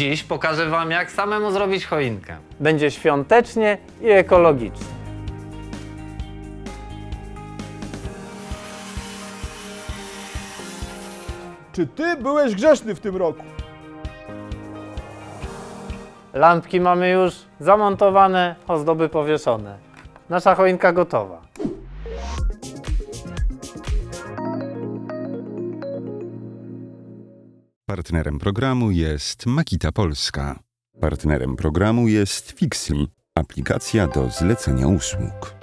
Dziś pokażę Wam, jak samemu zrobić choinkę. Będzie świątecznie i ekologicznie. Czy ty byłeś grzeszny w tym roku? Lampki mamy już zamontowane, ozdoby powieszone. Nasza choinka gotowa. Partnerem programu jest Makita Polska. Partnerem programu jest Fixly, aplikacja do zlecenia usług.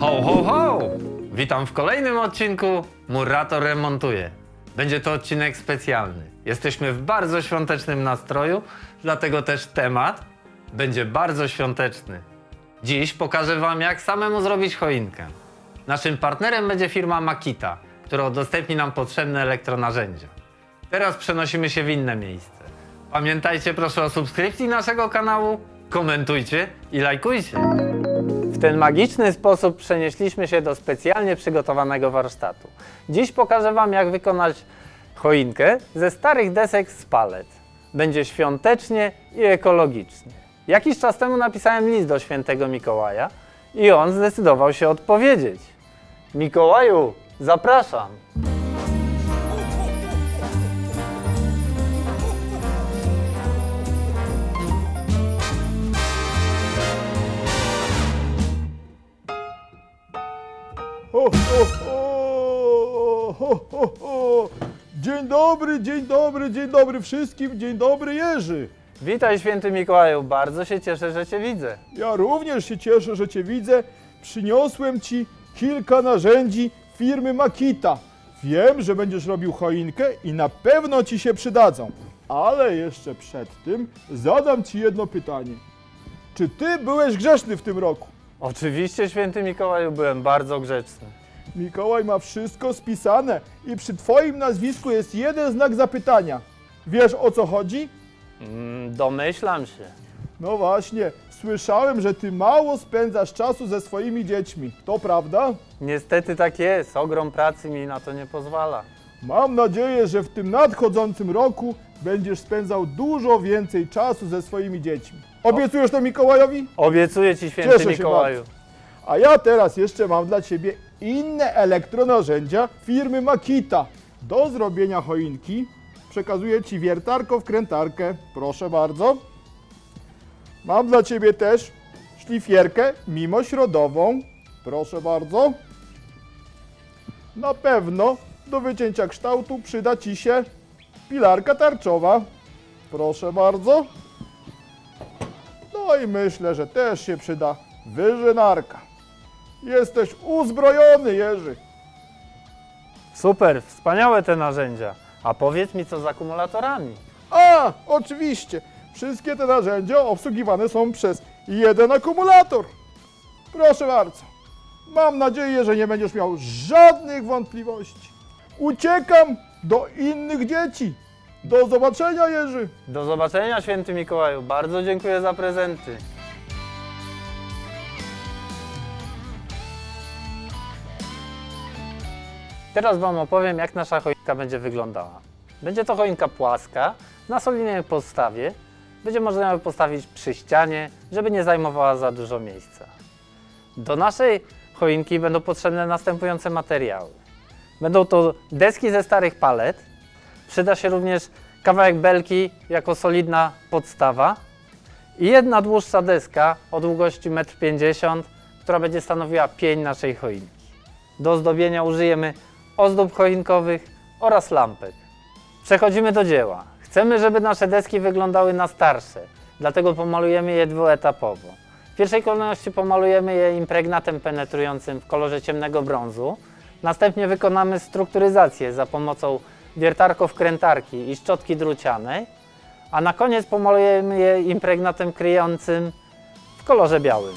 Ho, ho, ho! Witam w kolejnym odcinku Murator remontuje. Będzie to odcinek specjalny. Jesteśmy w bardzo świątecznym nastroju, dlatego też temat będzie bardzo świąteczny. Dziś pokażę Wam, jak samemu zrobić choinkę. Naszym partnerem będzie firma Makita, która udostępni nam potrzebne elektronarzędzia. Teraz przenosimy się w inne miejsce. Pamiętajcie proszę o subskrypcji naszego kanału, komentujcie i lajkujcie. W ten magiczny sposób przenieśliśmy się do specjalnie przygotowanego warsztatu. Dziś pokażę Wam, jak wykonać choinkę ze starych desek z palet. Będzie świątecznie i ekologicznie. Jakiś czas temu napisałem list do świętego Mikołaja i on zdecydował się odpowiedzieć. Mikołaju, zapraszam. Ho, ho, ho, ho, ho, ho. Dzień dobry, dzień dobry, dzień dobry wszystkim, dzień dobry Jerzy. Witaj święty Mikołaju, bardzo się cieszę, że Cię widzę. Ja również się cieszę, że Cię widzę. Przyniosłem Ci kilka narzędzi firmy Makita. Wiem, że będziesz robił choinkę i na pewno Ci się przydadzą. Ale jeszcze przed tym zadam Ci jedno pytanie. Czy Ty byłeś grzeszny w tym roku? Oczywiście święty Mikołaju, byłem bardzo grzeczny. Mikołaj ma wszystko spisane i przy Twoim nazwisku jest jeden znak zapytania. Wiesz o co chodzi? Mm, domyślam się. No właśnie, słyszałem, że Ty mało spędzasz czasu ze swoimi dziećmi. To prawda? Niestety tak jest, ogrom pracy mi na to nie pozwala. Mam nadzieję, że w tym nadchodzącym roku będziesz spędzał dużo więcej czasu ze swoimi dziećmi. Obiecujesz to Mikołajowi? Obiecuję Ci, święty Cieszę się Mikołaju. A ja teraz jeszcze mam dla Ciebie inne elektronarzędzia firmy Makita. Do zrobienia choinki przekazuję Ci wiertarko-wkrętarkę. Proszę bardzo. Mam dla Ciebie też szlifierkę mimośrodową. Proszę bardzo. Na pewno do wycięcia kształtu przyda Ci się pilarka tarczowa. Proszę bardzo. No i myślę, że też się przyda wyżynarka. Jesteś uzbrojony, Jerzy. Super, wspaniałe te narzędzia. A powiedz mi, co z akumulatorami? A, oczywiście. Wszystkie te narzędzia obsługiwane są przez jeden akumulator. Proszę bardzo. Mam nadzieję, że nie będziesz miał żadnych wątpliwości. Uciekam do innych dzieci. Do zobaczenia, Jerzy. Do zobaczenia, święty Mikołaju. Bardzo dziękuję za prezenty. Teraz Wam opowiem, jak nasza choinka będzie wyglądała. Będzie to choinka płaska, na solidnej podstawie. Będzie można ją postawić przy ścianie, żeby nie zajmowała za dużo miejsca. Do naszej choinki będą potrzebne następujące materiały. Będą to deski ze starych palet. Przyda się również kawałek belki jako solidna podstawa i jedna dłuższa deska o długości 1,50 m, która będzie stanowiła pień naszej choinki. Do ozdobienia użyjemy ozdób choinkowych oraz lampek. Przechodzimy do dzieła. Chcemy, żeby nasze deski wyglądały na starsze, dlatego pomalujemy je dwuetapowo. W pierwszej kolejności pomalujemy je impregnatem penetrującym w kolorze ciemnego brązu. Następnie wykonamy strukturyzację za pomocą wiertarko-wkrętarki i szczotki drucianej, a na koniec pomalujemy je impregnatem kryjącym w kolorze białym.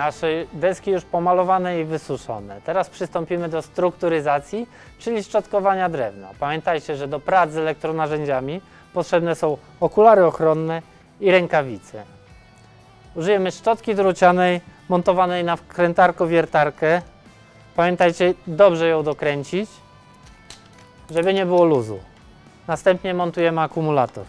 Nasze deski już pomalowane i wysuszone. Teraz przystąpimy do strukturyzacji, czyli szczotkowania drewna. Pamiętajcie, że do prac z elektronarzędziami potrzebne są okulary ochronne i rękawice. Użyjemy szczotki drucianej montowanej na wkrętarko-wiertarkę. Pamiętajcie, dobrze ją dokręcić, żeby nie było luzu. Następnie montujemy akumulator.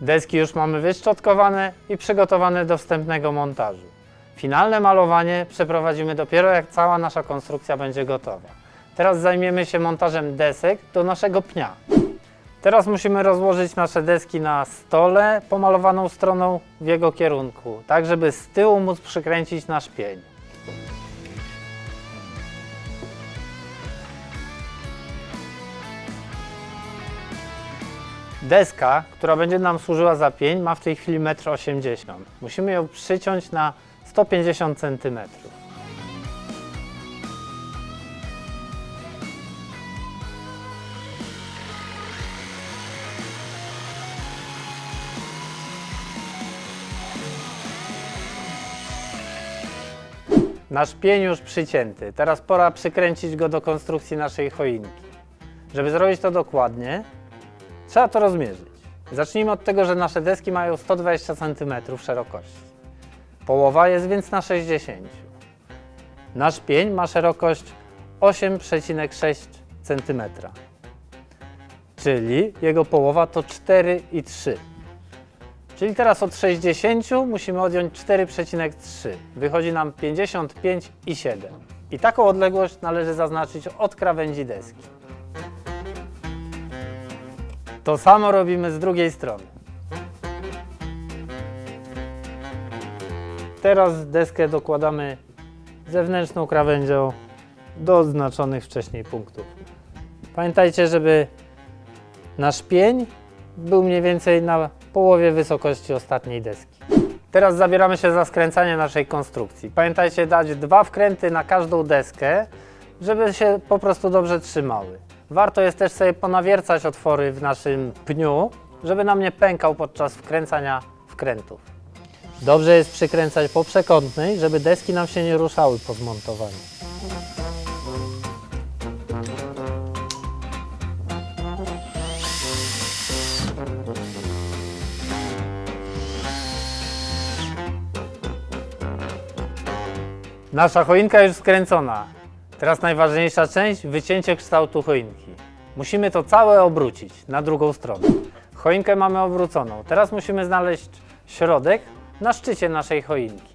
Deski już mamy wyszczotkowane i przygotowane do wstępnego montażu. Finalne malowanie przeprowadzimy dopiero jak cała nasza konstrukcja będzie gotowa. Teraz zajmiemy się montażem desek do naszego pnia. Teraz musimy rozłożyć nasze deski na stole pomalowaną stroną w jego kierunku, tak żeby z tyłu móc przykręcić nasz pień. Deska, która będzie nam służyła za pień, ma w tej chwili 1,80 m. Musimy ją przyciąć na 150 cm. Nasz pień już przycięty. Teraz pora przykręcić go do konstrukcji naszej choinki. Żeby zrobić to dokładnie, Trzeba to rozmierzyć. Zacznijmy od tego, że nasze deski mają 120 cm szerokości. Połowa jest więc na 60. Nasz pień ma szerokość 8,6 cm. Czyli jego połowa to 4,3. Czyli teraz od 60 musimy odjąć 4,3. Wychodzi nam 55,7. I taką odległość należy zaznaczyć od krawędzi deski. To samo robimy z drugiej strony. Teraz deskę dokładamy zewnętrzną krawędzią do oznaczonych wcześniej punktów. Pamiętajcie, żeby nasz pień był mniej więcej na połowie wysokości ostatniej deski. Teraz zabieramy się za skręcanie naszej konstrukcji. Pamiętajcie dać dwa wkręty na każdą deskę, żeby się po prostu dobrze trzymały. Warto jest też sobie ponawiercać otwory w naszym pniu, żeby nam nie pękał podczas wkręcania wkrętów. Dobrze jest przykręcać po przekątnej, żeby deski nam się nie ruszały po zmontowaniu. Nasza choinka już skręcona. Teraz najważniejsza część, wycięcie kształtu choinki. Musimy to całe obrócić na drugą stronę. Choinkę mamy obróconą. Teraz musimy znaleźć środek na szczycie naszej choinki.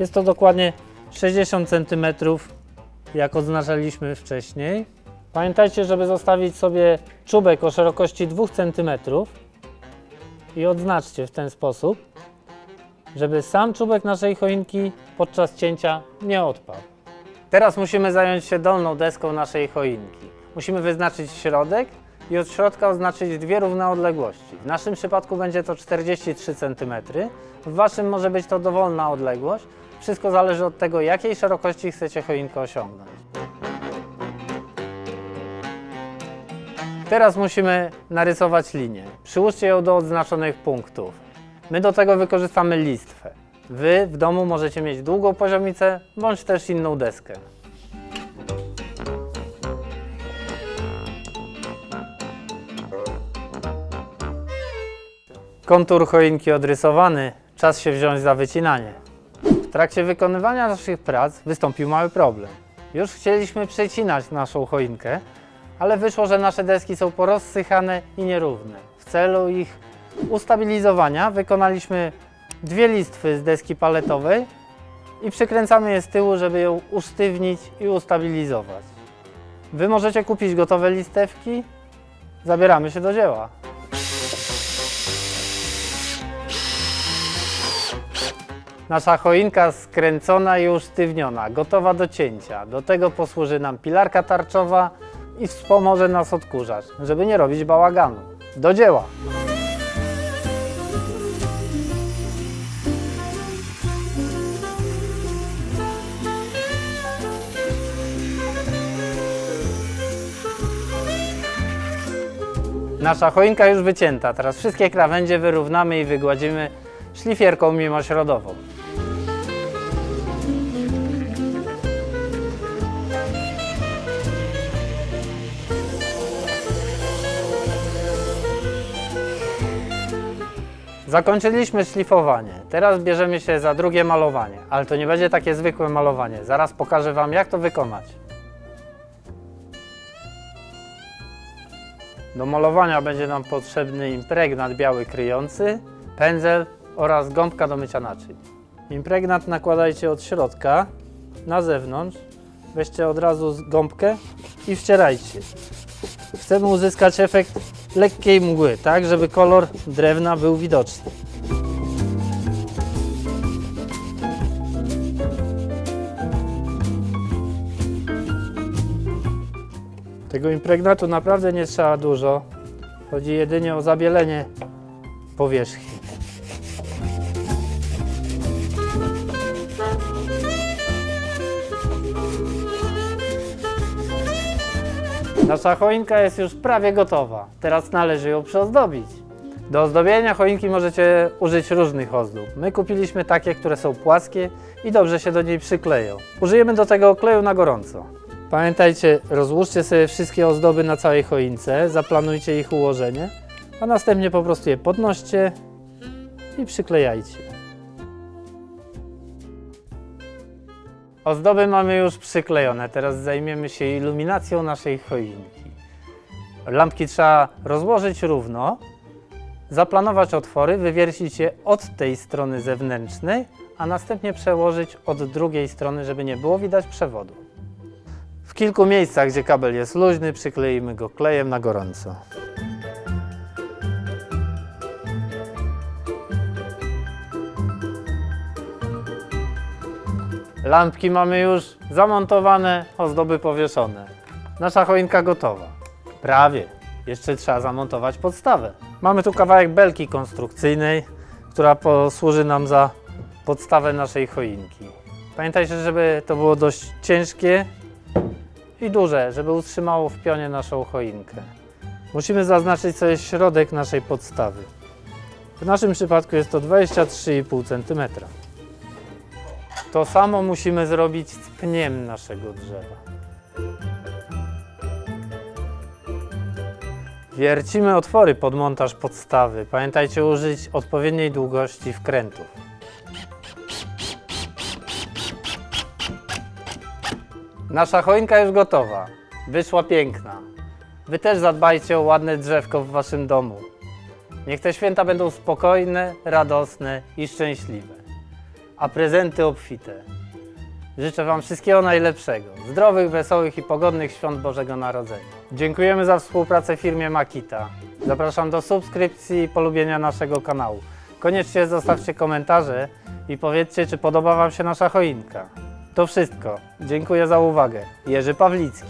Jest to dokładnie 60 cm, jak oznaczaliśmy wcześniej. Pamiętajcie, żeby zostawić sobie czubek o szerokości 2 cm i odznaczcie w ten sposób, żeby sam czubek naszej choinki podczas cięcia nie odpadł. Teraz musimy zająć się dolną deską naszej choinki. Musimy wyznaczyć środek i od środka oznaczyć dwie równe odległości. W naszym przypadku będzie to 43 cm, w Waszym może być to dowolna odległość. Wszystko zależy od tego, jakiej szerokości chcecie choinkę osiągnąć. Teraz musimy narysować linię. Przyłóżcie ją do odznaczonych punktów. My do tego wykorzystamy listwę. Wy w domu możecie mieć długą poziomicę bądź też inną deskę. Kontur choinki odrysowany, czas się wziąć za wycinanie. W trakcie wykonywania naszych prac wystąpił mały problem. Już chcieliśmy przecinać naszą choinkę, ale wyszło, że nasze deski są porozsychane i nierówne. W celu ich ustabilizowania wykonaliśmy dwie listwy z deski paletowej i przykręcamy je z tyłu, żeby ją usztywnić i ustabilizować. Wy możecie kupić gotowe listewki. Zabieramy się do dzieła. Nasza choinka skręcona i usztywniona, gotowa do cięcia. Do tego posłuży nam pilarka tarczowa i wspomoże nas odkurzacz, żeby nie robić bałaganu. Do dzieła! Nasza choinka już wycięta. Teraz wszystkie krawędzie wyrównamy i wygładzimy szlifierką mimośrodową. Zakończyliśmy szlifowanie. Teraz bierzemy się za drugie malowanie, ale to nie będzie takie zwykłe malowanie. Zaraz pokażę Wam, jak to wykonać. Do malowania będzie nam potrzebny impregnat biały kryjący, pędzel oraz gąbka do mycia naczyń. Impregnat nakładajcie od środka na zewnątrz. Weźcie od razu gąbkę i wcierajcie. Chcemy uzyskać efekt lekkiej mgły, tak żeby kolor drewna był widoczny. Tego impregnatu naprawdę nie trzeba dużo. Chodzi jedynie o zabielenie powierzchni. Nasza choinka jest już prawie gotowa. Teraz należy ją przyozdobić. Do ozdobienia choinki możecie użyć różnych ozdób. My kupiliśmy takie, które są płaskie i dobrze się do niej przykleją. Użyjemy do tego kleju na gorąco. Pamiętajcie, rozłóżcie sobie wszystkie ozdoby na całej choince, zaplanujcie ich ułożenie, a następnie po prostu je podnoście i przyklejajcie. Ozdoby mamy już przyklejone, teraz zajmiemy się iluminacją naszej choinki. Lampki trzeba rozłożyć równo, zaplanować otwory, wywiercić je od tej strony zewnętrznej, a następnie przełożyć od drugiej strony, żeby nie było widać przewodu. Kilku miejscach, gdzie kabel jest luźny, przykleimy go klejem na gorąco. Lampki mamy już zamontowane, ozdoby powieszone. Nasza choinka gotowa. Prawie. Jeszcze trzeba zamontować podstawę. Mamy tu kawałek belki konstrukcyjnej, która posłuży nam za podstawę naszej choinki. Pamiętajcie, żeby to było dość ciężkie i duże, żeby utrzymało w pionie naszą choinkę. Musimy zaznaczyć sobie środek naszej podstawy. W naszym przypadku jest to 23,5 cm. To samo musimy zrobić z pniem naszego drzewa. Wiercimy otwory pod montaż podstawy. Pamiętajcie użyć odpowiedniej długości wkrętów. Nasza choinka już gotowa. Wyszła piękna. Wy też zadbajcie o ładne drzewko w waszym domu. Niech te święta będą spokojne, radosne i szczęśliwe. A prezenty obfite. Życzę Wam wszystkiego najlepszego. Zdrowych, wesołych i pogodnych świąt Bożego Narodzenia. Dziękujemy za współpracę firmie Makita. Zapraszam do subskrypcji i polubienia naszego kanału. Koniecznie zostawcie komentarze i powiedzcie, czy podoba Wam się nasza choinka. To wszystko. Dziękuję za uwagę. Jerzy Pawlicki.